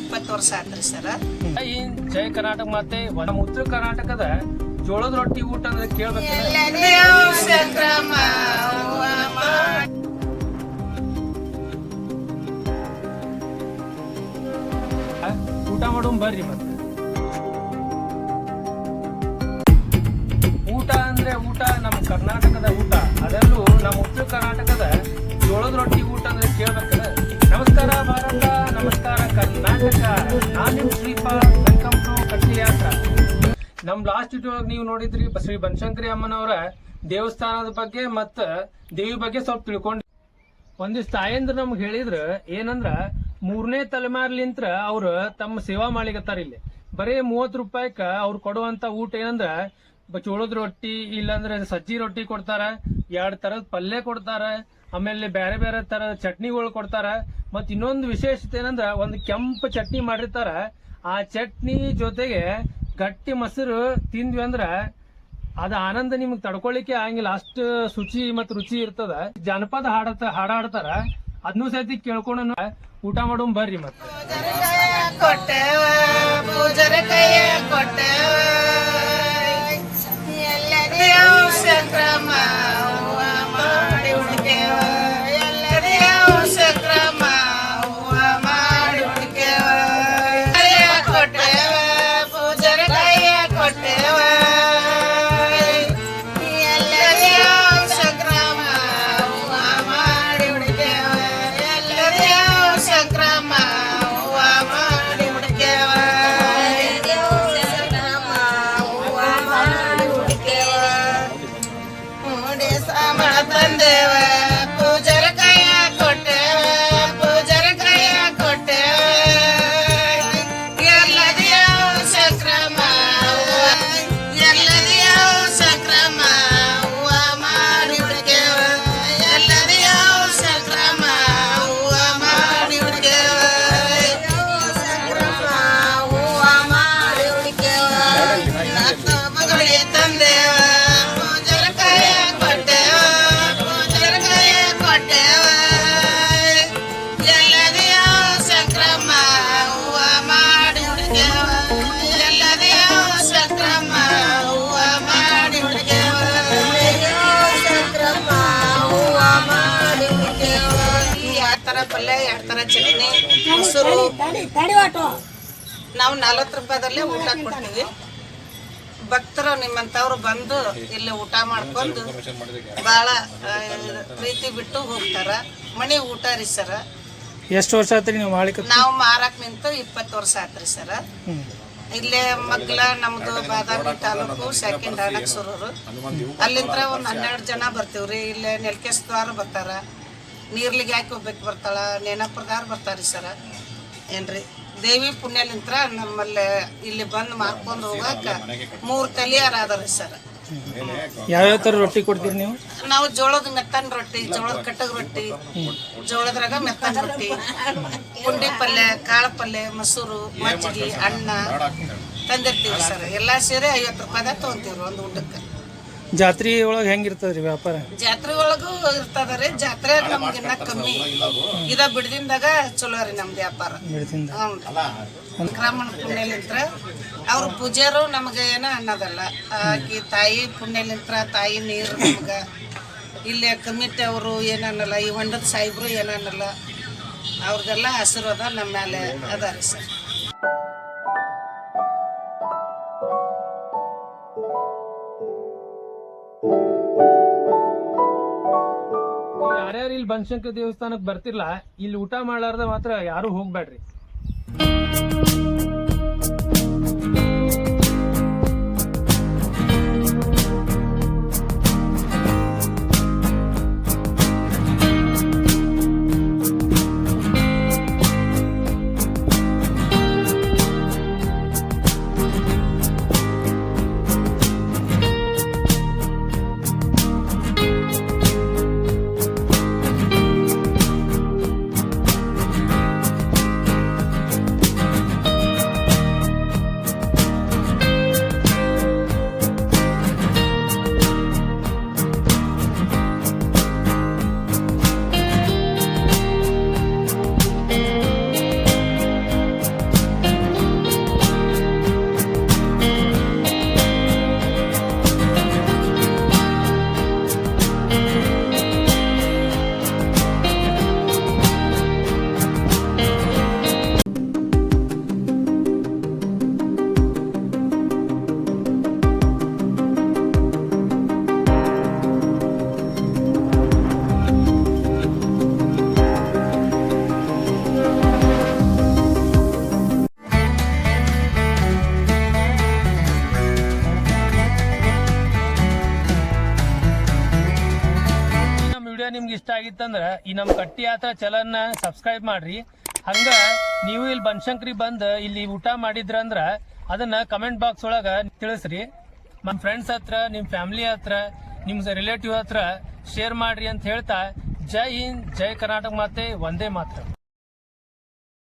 ಇಪ್ಪತ್ತು ವರ್ಷ ಆತ್ರಿ ಸರ್. ಈ ಜಯ ಕರ್ನಾಟಕ ಮತ್ತೆ ನಮ್ಮ ಉತ್ತರ ಕರ್ನಾಟಕದ ಜೋಳದ ರೊಟ್ಟಿ ಊಟ ಅಂದ್ರೆ ಕೇಳ್ಬೇಕು. ಊಟ ಮಾಡೋಣ ಬರ್ರಿ ಮತ್ತೆ. ಊಟ ಅಂದ್ರೆ ಊಟ ನಮ್ಮ ಕರ್ನಾಟಕದ ಊಟ. ಅದರಲ್ಲೂ ನಮ್ಮ ಉತ್ತರ ಕರ್ನಾಟಕದ ಜೋಳದ ರೊಟ್ಟಿ ಊಟ ಅಂದ್ರೆ ನಮಸ್ಕಾರ ನಿಮ್ ಲಾಸ್ಟ್ ಒಳಗೆ ನೀವು ನೋಡಿದ್ರಿ, ಶ್ರೀ ಬನಶಂಕರಿ ಅಮ್ಮನವರ ದೇವಸ್ಥಾನದ ಬಗ್ಗೆ ಮತ್ತ ದೇವಿ ಬಗ್ಗೆ ಸ್ವಲ್ಪ ತಿಳ್ಕೊಂಡ್ರಿ. ಒಂದಿಷ್ಟು ತಾಯಂದ್ರ ನಮ್ಗೆ ಹೇಳಿದ್ರ, ಏನಂದ್ರ ಮೂರನೇ ತಲೆಮಾರ್ಲಿಂತ್ರ ಅವ್ರ ತಮ್ಮ ಸೇವಾ ಮಾಡ್ಲಿಕತ್ತಾರ ಇಲ್ಲಿ. ಬರೀ ಮೂವತ್ ರೂಪಾಯಿಕ ಅವ್ರು ಕೊಡುವಂತ ಊಟ ಏನಂದ್ರ ಜೋಳದ ರೊಟ್ಟಿ, ಇಲ್ಲಾಂದ್ರೆ ಸಜ್ಜಿ ರೊಟ್ಟಿ ಕೊಡ್ತಾರ, ಎರಡ್ ತರದ ಪಲ್ಯ ಕೊಡ್ತಾರ, ಆಮೇಲೆ ಬೇರೆ ಬೇರೆ ತರ ಚಟ್ನಿಗಳು ಕೊಡ್ತಾರ ಮತ್ ಇನ್ನೊಂದು ವಿಶೇಷತೆ ಏನಂದ್ರೆ ಒಂದು ಕೆಂಪು ಚಟ್ನಿ ಮಾಡಿರ್ತಾರ. ಆ ಚಟ್ನಿ ಜೊತೆಗೆ ಗಟ್ಟಿ ಮೊಸರು ತಿಂದ್ವಿ ಅಂದ್ರೆ ಅದ ಆನಂದ ನಿಮ್ಗೆ ತಡ್ಕೊಳ್ಳಿಕ್ಕೆ ಆಗಂಗಿಲ್ಲ. ಅಷ್ಟು ಶುಚಿ ಮತ್ತು ರುಚಿ ಇರ್ತದ. ಜನಪದ ಹಾಡತ, ಹಾಡಾಡ್ತಾರ. ಅದನ್ನೂ ಸಹಿತ ಕೇಳ್ಕೊಂಡು ಊಟ ಮಾಡೋಣ ಬರ್ರಿ ಮತ್ತೆ. and they were ಪಲ್ಯ ಎರಡು ಥರ ಚಟ್ನಿ ಮೊಸರು. ನಾವು ನಲ್ವತ್ತು ರೂಪಾಯಿದಲ್ಲೇ ಊಟ ಕೊಡ್ತೀವಿ. ಭಕ್ತರು ನಿಮ್ಮಂಥವ್ರು ಬಂದು ಇಲ್ಲಿ ಊಟ ಮಾಡ್ಕೊಂಡು ಭಾಳ ಪ್ರೀತಿ ಬಿಟ್ಟು ಹೋಗ್ತಾರ. ಮನೆ ಊಟ ರೀ ಸರ. ಎಷ್ಟು ವರ್ಷ ಆತ್ರಿ ನೀವು ಮಾಡ್ಲಿಕ್ಕೆ ನಾವು ಮಾರಕ್ ನಿಂತು ಇಪ್ಪತ್ತು ವರ್ಷ ಆತ್ರಿ ಸರ. ಇಲ್ಲೇ ಮಗ್ಲ ನಮ್ದು ಬಾದಾಮಿ ತಾಲೂಕು ಸೆಕೆಂಡ್ ಅಣಕ್ಸೂರೂರು ಅಲ್ಲಿಂದ ಒಂದು ಹನ್ನೆರಡು ಜನ ಬರ್ತೀವ್ರಿ. ಇಲ್ಲೇ ನೆಲ್ಕೆಸ್ದವ್ರ ಬರ್ತಾರ. ನೀರ್ಲಿಗೆ ಹಾಕಿ ಹೋಗ್ಬೇಕು ಬರ್ತಾಳ? ನೆನಪ್ರದಾರ ಬರ್ತಾರೆ ಸರ. ಏನ್ರಿ? ದೇವಿ ಪುಣ್ಯಲಿಂತ್ರ ನಮ್ಮಲ್ಲಿ ಇಲ್ಲಿ ಬಂದು ಮಾರ್ಕೊಂಡು ಹೋಗಾಕ ಮೂರು ತಲಿಯಾರ ಅದಾರ ಸರ್. ಯಾವ್ಯಾವ ಥರ ರೊಟ್ಟಿ ಕೊಡ್ತೀರಿ ನೀವು? ನಾವು ಜೋಳದ ಮೆತ್ತನ್ ರೊಟ್ಟಿ ಜೋಳದ ಕಟ್ಟಗ ರೊಟ್ಟಿ ಜೋಳದ್ರಾಗ ಮೆತ್ತನ್ ರೊಟ್ಟಿ ಪುಂಡಿ ಪಲ್ಯ ಕಾಳು ಪಲ್ಯ ಮೊಸರು ಮಜ್ಜಿಗೆ ಅನ್ನ ತಂದಿರ್ತೀವಿ ಸರ್. ಎಲ್ಲಾ ಸೇರಿ ಐವತ್ತು ರೂಪಾಯಿದಾಗ ತೊಗೊಂತೀವ್ರಿ ಒಂದು ಊಟಕ್ಕೆ. ಜಾತ್ರೆ ಒಳಗೆ ಹೆಂಗಿರ್ತದ್ರಿ ವ್ಯಾಪಾರ? ಜಾತ್ರೆ ಒಳಗೂ ಇರ್ತದ ರೀ ಜಾತ್ರೆ ನಮ್ಗೆ ಇನ್ನ ಕಮ್ಮಿ. ಇದ ಬಿಡದಿಂದಾಗ ಚಲೋ ರೀ ನಮ್ದು ವ್ಯಾಪಾರ. ಬೆಳದಿಂದ ಹ್ಞೂ ಕ್ರಮಣ ಪುಣ್ಯಲಿಂತ್ರ. ಅವ್ರ ಪೂಜಾರು ನಮಗೆ ಏನ ಅನ್ನೋದಲ್ಲ. ಆಕಿ ತಾಯಿ ಪುಣ್ಯಲಿಂತ್ರ ತಾಯಿ ನೀರು ನಮ್ಗೆ. ಇಲ್ಲಿ ಕಮಿಟಿ ಅವರು ಏನನ್ನಲ್ಲ ಈ ಹೊಂಡದ ಸಾಹೇಬ್ರು ಏನನ್ನಲ್ಲ ಅವ್ರಿಗೆಲ್ಲ ಆಶೀರ್ವಾದ ನಮ್ಮ ಮೇಲೆ ಅದ ರೀ ಸರ್. ಯಾರ್ಯಾರು ಇಲ್ಲಿ ಬನಶಂಕರ ದೇವಸ್ಥಾನಕ್ಕೆ ಬರ್ತಿರ್ಲ ಇಲ್ಲಿ ಊಟ ಮಾಡ್ಲಾರ್ದ ಮಾತ್ರ ಯಾರು ಹೋಗ್ಬೇಡ್ರಿ ನಿಮ್ಗೆ ಇಷ್ಟ ಆಗಿತ್ತಂದ್ರೆ ಈ ನಮ್ಮ ಕಟ್ಟಿ ಆತ ಚಲನ್ನ ಸಬ್ಸ್ಕ್ರೈಬ್ ಮಾಡ್ರಿ. ಹಂಗ ನೀವು ಇಲ್ಲಿ ಬನಶಂಕರಿ ಬಂದು ಇಲ್ಲಿ ಊಟ ಮಾಡಿದ್ರಂದ್ರ ಅದನ್ನ ಕಮೆಂಟ್ ಬಾಕ್ಸ್ ಒಳಗ ತಿಳಿಸ್ರಿ. ನಮ್ಮ ಫ್ರೆಂಡ್ಸ್ ಹತ್ರ ನಿಮ್ಮ ಫ್ಯಾಮಿಲಿ ಹತ್ರ ನಿಮ್ಮ ರಿಲೇಟಿವ್ ಹತ್ರ ಶೇರ್ ಮಾಡ್ರಿ ಅಂತ ಹೇಳ್ತಾ. ಜೈ ಹಿಂದ್, ಜೈ ಕರ್ನಾಟಕ ಮಾತೆ ಒಂದೇ ಮಾತ್ರ.